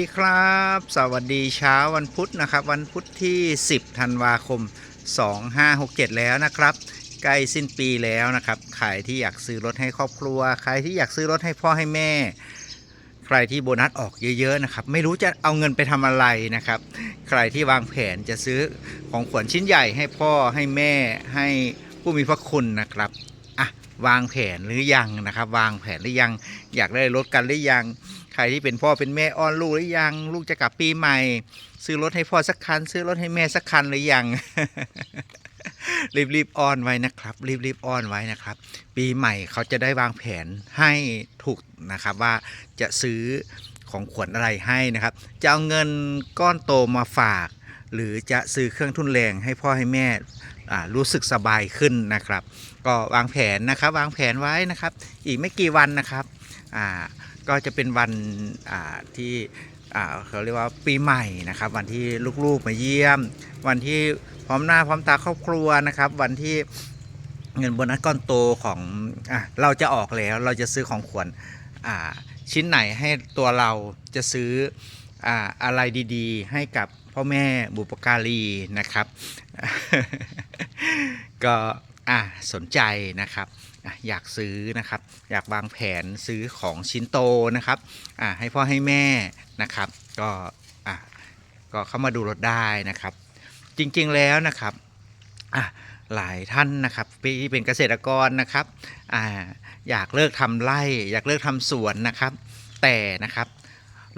สวัสดีครับ สวัสดีเช้าวันพุธนะครับ วันพุธที่ 10 ธันวาคม 2567 แล้วนะครับ ใกล้สิ้นปีแล้วนะครับใครที่อยากซื้อรถให้ครอบครัว ใครที่อยากซื้อรถให้พ่อให้แม่ ใครที่โบนัสออกเยอะๆนะครับ ไม่รู้จะเอาเงินไปทำอะไรนะครับ ใครที่วางแผนจะซื้อของขวัญชิ้นใหญ่ให้พ่อให้แม่ให้ผู้มีพระคุณนะครับอะวางแผนหรือยังนะครับ วางแผนหรือยัง อยากได้รถกันหรือยัง รที่เป็นพ่อเป็นแม่อ้อนลูกหรือยังลูกจะกลับปีใหม่ ซื้อรถให้พ่อสักคัน ซื้อรถให้แม่สักคันหรือยังรีบรีบๆอ้อนไว้นะครับรีบรีบๆอ้อนไว้นะครับ ปีใหม่เขาจะได้วางแผนให้ถูกนะครับว่าจะซื้อของขวัญอะไรให้นะครับ จะเอาเงินก้อนโตมาฝาก หรือจะซื้อเครื่องทุนแรงให้พ่อให้แม่อ่ารู้สึกสบายขึ้นนะครับ ก็วางแผนนะครับ วางแผนไว้นะครับ อีกไม่กี่วันนะครับอ่า ก็จะเป็นวันที่เขาเรียกว่าปีใหม่นะครับ วันที่ลูกๆมาเยี่ยม วันที่พร้อมหน้าพร้อมตาครอบครัวนะครับ วันที่เงินโบนัสก้อนโตของอเราจะออกแล้วเราจะซื้อของขวัญชิ้นไหนให้ตัวเราจะซื้อออะไรดีๆ ให้กับพ่อแม่บุปการีนะครับ ก็อะสนใจนะครับอยากซื้อนะครับ อยากวางแผนซื้อของชิ้นโตนะครับอะให้พ่อให้แม่นะครับ ก็อะก็เข้ามาดูรถได้นะครับ จริงๆแล้วนะครับอะหลายท่านนะครับที่เป็นเกษตรกรนะครับอ่าอยากเลิกทำไร่ อยากเลิกทำสวนนะครับ แต่นะครับ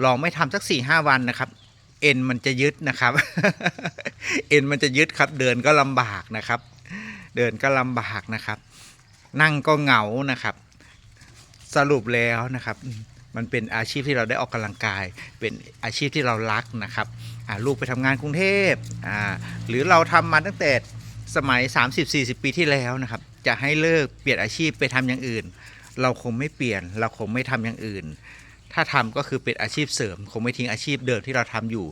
ลองไม่ทำสัก4ี่ห้าวันนะครับ เอ็นมันจะยึดนะครับ เอ็นมันจะยึดครับ เดินก็ลำบากนะครับ เดินก็ลำบากนะครับ นั่งก็เหงานะครับ สรุปแล้วนะครับ มันเป็นอาชีพที่เราได้ออกกำลังกาย เป็นอาชีพที่เรารักนะครับลูกไปทำงานกรุงเทพหรือเราทำมาตั้งแต่สมัย 30-40 ปีที่แล้วนะครับ จะให้เลิกเปลี่ยนอาชีพไปทำอย่างอื่น เราคงไม่เปลี่ยน เราคงไม่ทำอย่างอื่น ถ้าทำก็คือเป็นอาชีพเสริม คงไม่ทิ้งอาชีพเดิมที่เราทำอยู่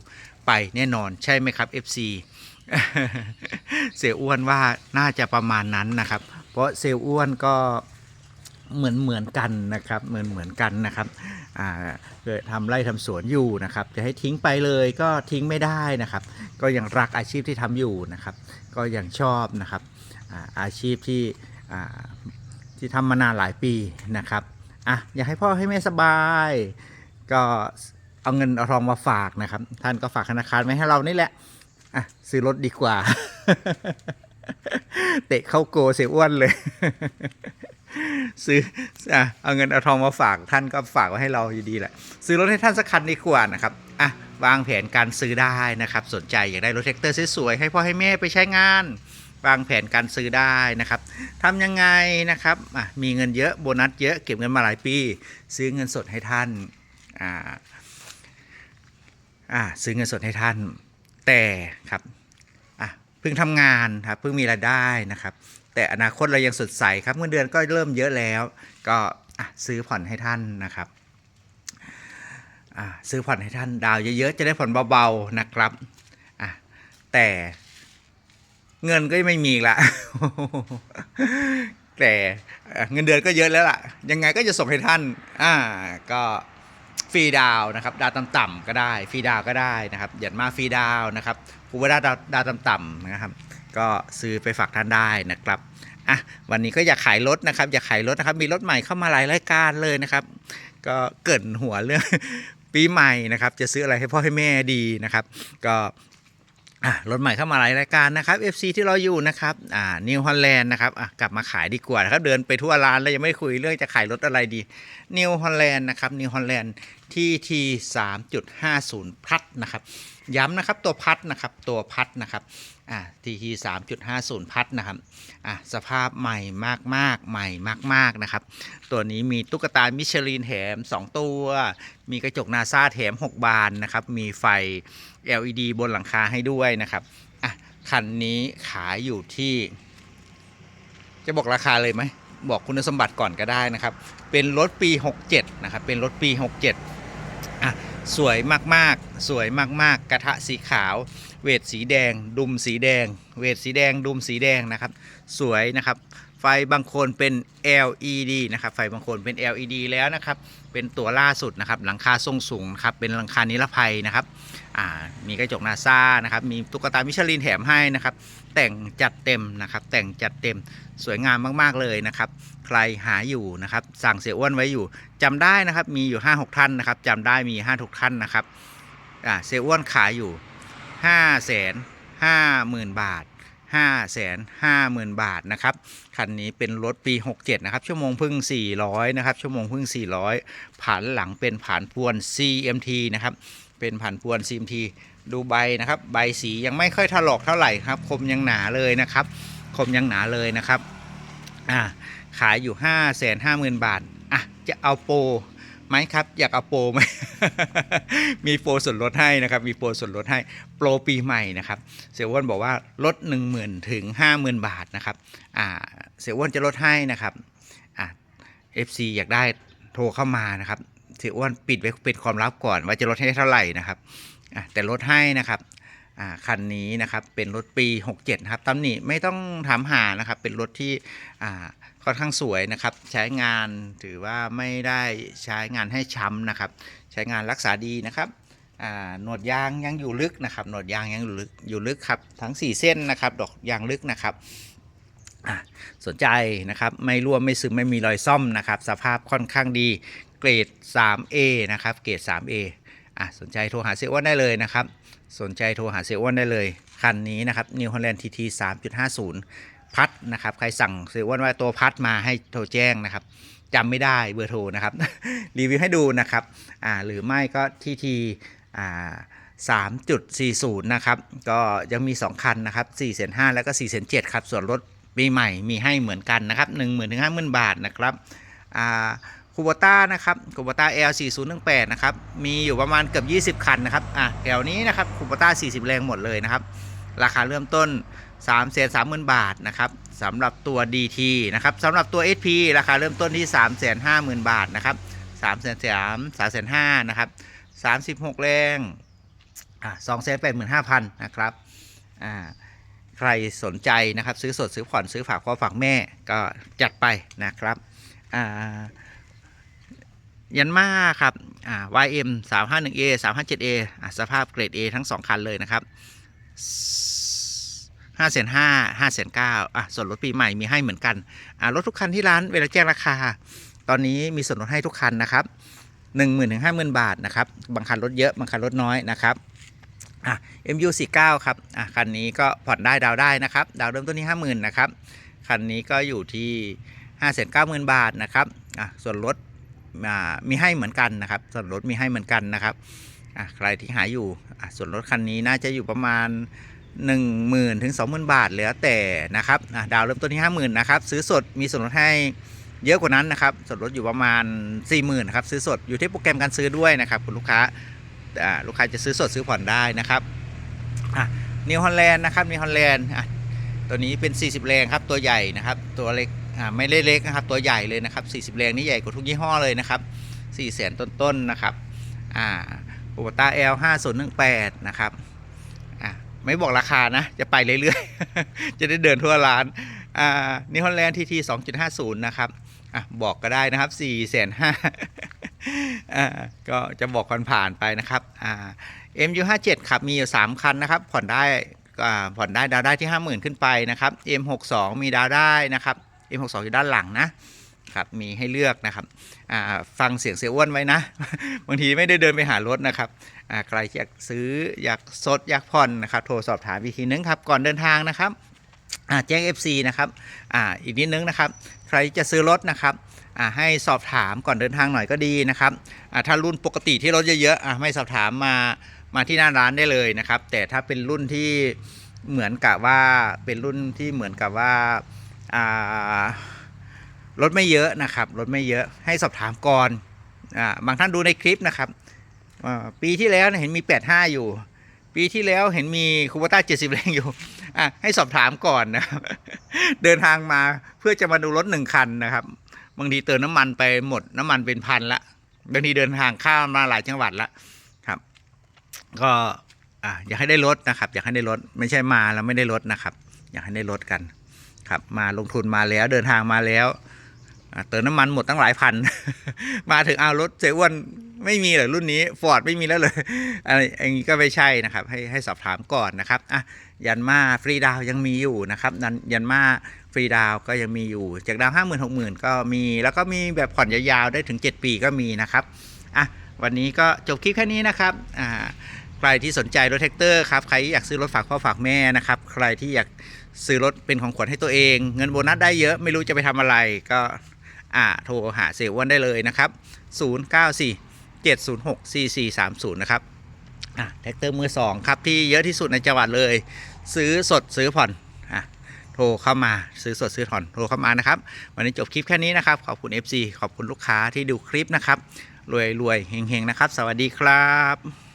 ไปแน่นอนใช่ไหมครับ FC เสียอ้วนว่าน่าจะประมาณนั้นนะครับ เพราะเซลอ้วนก็ เหมือนเหมือนกันนะครับเหมือนเหมือนกันนะครับอ่าเคยทำไร่ทำสวนอยู่นะครับ จะให้ทิ้งไปเลยก็ทิ้งไม่ได้นะครับ ก็ยังรักอาชีพที่ทำอยู่นะครับ ก็ยังชอบนะครับอาอาชีพที่ที่ทำมานานหลายปีนะครับอะอยากให้พ่อให้แม่สบาย ก็เอาเงินเอาทองมาฝากนะครับ ท่านก็ฝากธนาคารไว้ให้เรานี่แหละอะซื้อรถดีกว่า เตะเข้าโกเสียอ้วนเลย ซื้ออะเอาเงินเอาทองมาฝากท่านก็ฝากไว้ให้เราอยู่ดีแหละ ซื้อรถให้ท่านสักคันดีกว่านะครับอะวางแผนการซื้อได้นะครับ สนใจอยากได้รถแท็กเตอร์สวยๆให้พ่อให้แม่ไปใช้งาน วางแผนการซื้อได้นะครับทำยังไงนะครับอะมีเงินเยอะโบนัสเยอะเก็บเงินมาหลายปี ซื้อเงินสดให้ท่านอ่าอ่าซื้อเงินสดให้ท่าน แต่ครับอะเพิ่งทำงานครับเพิ่งมีรายได้นะครับ แต่อนาคตเรายังสดใสครับเงินเดือนก็เริ่มเยอะแล้ว ก็ซื้อผ่อนให้ท่านนะครับซื้อผ่อนให้ท่านดาวเยอะๆจะได้ผ่อนเบาๆนะครับแต่เงินก็ไม่มีละแต่เงินเดือนก็เยอะแล้วล่ะ ยังไงก็จะส่งให้ท่านอ่าก็ฟรีดาวนะครับ ดาวต่ำๆก็ได้ ฟรีดาวก็ได้นะครับอย่ามาฟรีดาวนะครับกูเว่าดาวดาวต่ำๆนะครับ ก็ซื้อไปฝากท่านได้นะครับอะวันนี้ก็อยากขายรถนะครับ อยากขายรถนะครับ มีรถใหม่เข้ามาหลายรายการเลยนะครับ ก็เกรินหัวเรื่องปีใหม่นะครับ จะซื้ออะไรให้พ่อให้แม่ดีนะครับ ก็อะรถใหม่เข้ามาหลายรายการนะครับ FC ที่เราอยู่นะครับอ่านิวฮอลแลนด์นะครับอะกลับมาขายดีกว่านะครับ เดินไปทั่วร้านแล้วยังไม่คุยเรื่องจะขายรถอะไรดีนิวฮอลแลนด์นะครับนิวฮอลแลนด์ ที่ที3.50 พัดนะครับ ย้ำนะครับตัวพัดนะครับตัวพัดนะครับอ่าทีที3.50 พัดนะครับอะสภาพใหม่มากๆใหม่มากๆนะครับ ตัวนี้มีตุ๊กตามิชลินแถม 2 ตัว มีกระจกนาซาแถม 6 บานนะครับ มีไฟ LED บนหลังคาให้ด้วยนะครับอะคันนี้ขายอยู่ที่ จะบอกราคาเลยไหมบอกคุณสมบัติก่อนก็ได้นะครับ เป็นรถปี 67 นะครับ เป็นรถปี 67 อะสวยมากๆ สวยมากๆ กระทะสีขาว เวทสีแดง ดุมสีแดง เวทสีแดง ดุมสีแดงนะครับ สวยนะครับ ไฟบางคนเป็น LED นะครับ ไฟบางคนเป็น LED แล้วนะครับ เป็นตัวล่าสุดนะครับ หลังคาทรงสูงครับ เป็นหลังคานิรภัยนะครับ อ่ามีกระจกนาซานะครับมีตุ๊กตามิชลินแถมให้นะครับ แต่งจัดเต็มนะครับ แต่งจัดเต็มสวยงามมากๆเลยนะครับ ใครหาอยู่นะครับ สั่งเสียอ้วนไว้อยู่จำได้นะครับ มีอยู่ 5 6 ท่านนะครับจำได้มี5 6ท่านนะครับอ่าเสียอ้วนขายอยู่5แสน5หมื่นบาท 5แสน5หมื่นบาทนะครับ คันนี้เป็นรถปี 67 นะครับ ชั่วโมงพึ่ง 400 นะครับ ชั่วโมงพึ่ง 400 ผ่านหลังเป็นผ่านพวน CMT นะครับ เป็นผ่านพวน CMT ดูใบนะครับ ใบสียังไม่ค่อยถลอกเท่าไหร่ครับ คมยังหนาเลยนะครับ คมยังหนาเลยนะครับ อ่า ขายอยู่ 5 5 0 0 0 0 บาท อะ จะเอาโปร ไหมครับ อยากเอาโปรไหมมีโปรส่วนลดให้นะครับ มีโปรส่วนลดให้โปรปีใหม่นะครับเสียอ้วนบอกว่าลด 1 0,000ถึง50,000บาทนะครับอ่าเสียอ้วนจะลดให้นะครับอ่า FC อยากได้โทรเข้ามานะครับเสียอ้วนปิดไว้เป็นความลับก่อนว่าจะลดให้เท่าไหร่นะครับอะแต่ลดให้นะครับ คันนี้นะครับเป็นรถปี 67นะครับตำหนิไม่ต้องถามหานะครับเป็นรถที่ค่อนข้างสวยนะครับ ใช้งานถือว่าไม่ได้ใช้งานให้ช้ำนะครับ ใช้งานรักษาดีนะครับหนวดยางยังอยู่ลึกนะครับหนวดยางยังอยู่ลึกอยู่ลึกครับทั้ง 4 เส้นนะครับ ดอกยางลึกนะครับสนใจนะครับไม่รั่วไม่ซึมไม่มีรอยซ่อมนะครับ สภาพค่อนข้างดีเกรด 3A นะครับเกรด 3A อะสนใจโทรหาเซอ้วนได้เลยนะครับ สนใจโทรหาเซอ้วนได้เลย คันนี้นะครับ New Holland TT 3.50 พัดนะครับ ใครสั่งเซอ้วนว่าตัวพัดมาให้โทรแจ้งนะครับจำไม่ได้เบอร์โทรนะครับ รีวิวให้ดูนะครับอ่าหรือไม่ก็ทีทีอ่า3.40 นะครับ ก็ยังมี 2 คันนะครับ4 5 0 0แล้วก็4 7 0 0ครับ ส่วนรถปีใหม่มีให้เหมือนกันนะครับ 1 0 0 0 0ถึง50,000 บาทนะครับอ่าคูโบต้านะครับคูโบต้า L 4 0 1 8นะครับ มีอยู่ประมาณเกือบ 20 คันนะครับ อะแถวนี้นะครับคูโบต้า 40 แรงหมดเลยนะครับ ราคาเริ่มต้น3 3 0 0 0 0 บาทนะครับสำหรับตัว DT นะครับสำหรับตัว SP ราคาเริ่มต้นที่ 3 5 0 0 0 0 บาทนะครับ3 3 3 3 5 0นะครับ36 แรงอะ2 8 5 0 0 0นะครับอ่าใครสนใจนะครับ ซื้อสดซื้อผ่อนซื้อฝากพ่อฝากแม่ก็จัดไปนะครับอ่า ยันมาครับอ่า YM 351A 357A อ่าสภาพเกรด A ทั้ง 2 คันเลยนะครับ5 5 0 0 5 5 9 0 0อะส่วนรถปีใหม่มีให้เหมือนกันอ่ารถทุกคันที่ร้านเวลาแจ้งราคา ตอนนี้มีส่วนลดให้ทุกคันนะครับ 1 0 0 0 0ถึง50,000 บาทนะครับ บางคันลดเยอะ บางคันลดน้อยนะครับอะ MU49 ครับอะคันนี้ก็ผ่อนได้ดาวได้นะครับ ดาวเริ่มต้นที่ 50,000นะครับ คันนี้ก็อยู่ที่ 590,000 บาทนะครับอะส่วนลด มีให้เหมือนกันนะครับ ส่วนลดมีให้เหมือนกันนะครับใครที่หาอยู่ส่วนลดคันนี้น่าจะอยู่ประมาณ 1 0,000ถึง20,000 บาทแล้วแต่นะครับดาวเริ่มต้นที่50,000นะครับซื้อสดมีส่วนลดให้เยอะกว่านั้นนะครับส่วนลดอยู่ประมาณ 40,000นะครับซื้อสดอยู่ที่โปรแกรมการซื้อด้วยนะครับคุณลูกค้าลูกค้าจะซื้อสดซื้อผ่อนได้นะครับนิวฮอลแลนด์นะครับนิวฮอลแลนด์ตัวนี้เป็น 40 แรงครับตัวใหญ่นะครับตัวเล็ก อ่าไม่เล็กๆนะครับตัวใหญ่เลยนะครับ40 แรงนี่ใหญ่กว่าทุกยี่ห้อเลยนะครับ4แสนต้นๆนะครับอ่าโบต้า L 5018นะครับอ่าไม่บอกราคานะ จะไปเรื่อยๆ จะได้เดินทั่วร้านอ่านิฮอลแลนด์ทีที2.50นย์นะครับอะบอกก็ได้นะครับ4แสนห้าอ่าก็จะบอกผ่านๆไปนะครับอ่า MU57 ครับมีอยู่3คันนะครับผ่อนได้อ่าผ่อนได้ดาวได้ที่50,000ขึ้นไปนะครับ M62 มีดาวได้นะครับ M62 อยู่ด้านหลังนะครับมีให้เลือกนะครับฟังเสียงเสียอ้วนไว้นะ บางทีไม่ได้เดินไปหารถนะครับใครอยากซื้ออยากสดอยากผ่อนนะครับโทรสอบถามอีกทีนึงครับก่อนเดินทางนะครับแจ้ง FC นะครับออีกนิดนึงนะครับ ใครจะซื้อรถนะครับให้สอบถามก่อนเดินทางหน่อยก็ดีนะครับถ้ารุ่นปกติที่รถเยอะๆไม่สอบถามมามาที่หน้าร้านได้เลยนะครับ แต่ถ้าเป็นรุ่นที่เหมือนกับว่าเป็นรุ่นที่เหมือนกับว่าอ่า รถไม่เยอะนะครับรถไม่เยอะให้สอบถามก่อนอบางท่านดูในคลิปนะครับปีที่แล้วเห็นมี 85 อยู่ ปีที่แล้วเห็นมีคูปต้า 70 แรงอยู่ให้สอบถามก่อนนะครับเดินทางมาเพื่อจะมาดูรถหนึ่งคันนะครับบางทีเติมน้ำมันไปหมดน้ำมันเป็นพันละบางทีเดินทางข้ามมาหลายจังหวัดละครับ ก็อยากให้ได้รถนะครับ อยากให้ได้รถไม่ใช่มาแล้วไม่ได้รถนะครับ อยากให้ได้รถกัน ครับมาลงทุนมาแล้วเดินทางมาแล้วเติมน้ำมันหมดตั้งหลายพัน มาถึงเอารถเจ๊อ้วนไม่มีเหรอรุ่นนี้ฟอร์ดไม่มีแล้วเลยอะไรอย่างนี้ก็ไม่ใช่นะครับ ให้ให้สอบถามก่อนนะครับอะยันมาฟรีดาวยังมีอยู่นะครับนันยันมาฟรีดาวก็ยังมีอยู่ จากดาวห้าหมื่นหกหมื่นก็มีแล้วก็มีแบบผ่อนยาวๆได้ถึง 7 ปีก็มีนะครับอะวันนี้ก็จบคลิปแค่นี้นะครับอ่าใครที่สนใจรถแท็กเตอร์ครับใครที่อยากซื้อรถฝากพ่อฝากแม่นะครับ ใครที่อยาก ซื้อรถเป็นของขวัญให้ตัวเอง เงินโบนัสได้เยอะไม่รู้จะไปทำอะไรก็อ่าโทรหาเซลวันได้เลยนะครับ 094 706 4430 นะครับอะแท็กเตอร์มือสองครับ ที่เยอะที่สุดในจังหวัดเลย ซื้อสดซื้อผ่อนอะโทรเข้ามาซื้อสดซื้อผ่อนโทรเข้ามานะครับ วันนี้จบคลิปแค่นี้นะครับ ขอบคุณ FC ขอบคุณลูกค้าที่ดูคลิปนะครับ รวยรวยๆเฮงๆนะครับ สวัสดีครับ